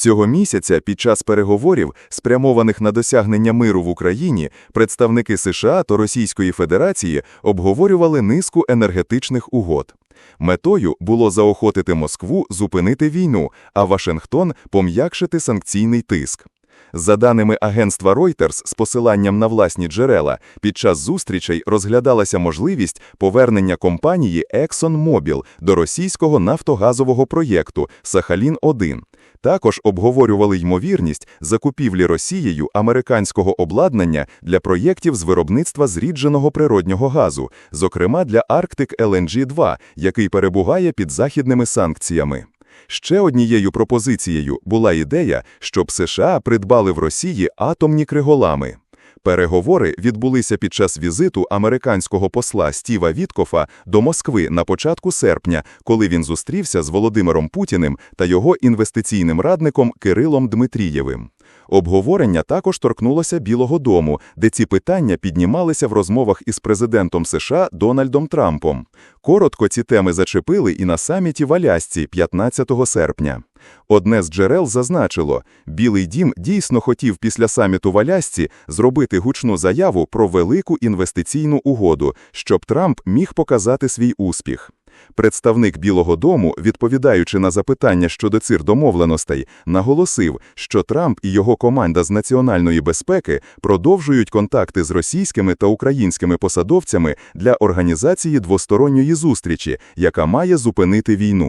Цього місяця під час переговорів, спрямованих на досягнення миру в Україні, представники США та Російської Федерації обговорювали низку енергетичних угод. Метою було заохотити Москву зупинити війну, а Вашингтон пом'якшити санкційний тиск. За даними агентства Reuters з посиланням на власні джерела, під час зустрічей розглядалася можливість повернення компанії ExxonMobil до російського нафтогазового проєкту Сахалін-1. Також обговорювали ймовірність закупівлі Росією американського обладнання для проєктів з виробництва зрідженого природнього газу, зокрема для Arctic LNG-2, який перебуває під західними санкціями. Ще однією пропозицією була ідея, щоб США придбали в Росії атомні криголами. Переговори відбулися під час візиту американського посла Стіва Віткофа до Москви на початку серпня, коли він зустрівся з Володимиром Путіним та його інвестиційним радником Кирилом Дмитрієвим. Обговорення також торкнулося Білого дому, де ці питання піднімалися в розмовах із президентом США Дональдом Трампом. Коротко ці теми зачепили і на саміті в Алясці 15 серпня. Одне з джерел зазначило, Білий дім дійсно хотів після саміту в Алясці зробити гучну заяву про велику інвестиційну угоду, щоб Трамп міг показати свій успіх. Представник Білого дому, відповідаючи на запитання щодо цих домовленостей, наголосив, що Трамп і його команда з національної безпеки продовжують контакти з російськими та українськими посадовцями для організації двосторонньої зустрічі, яка має зупинити війну.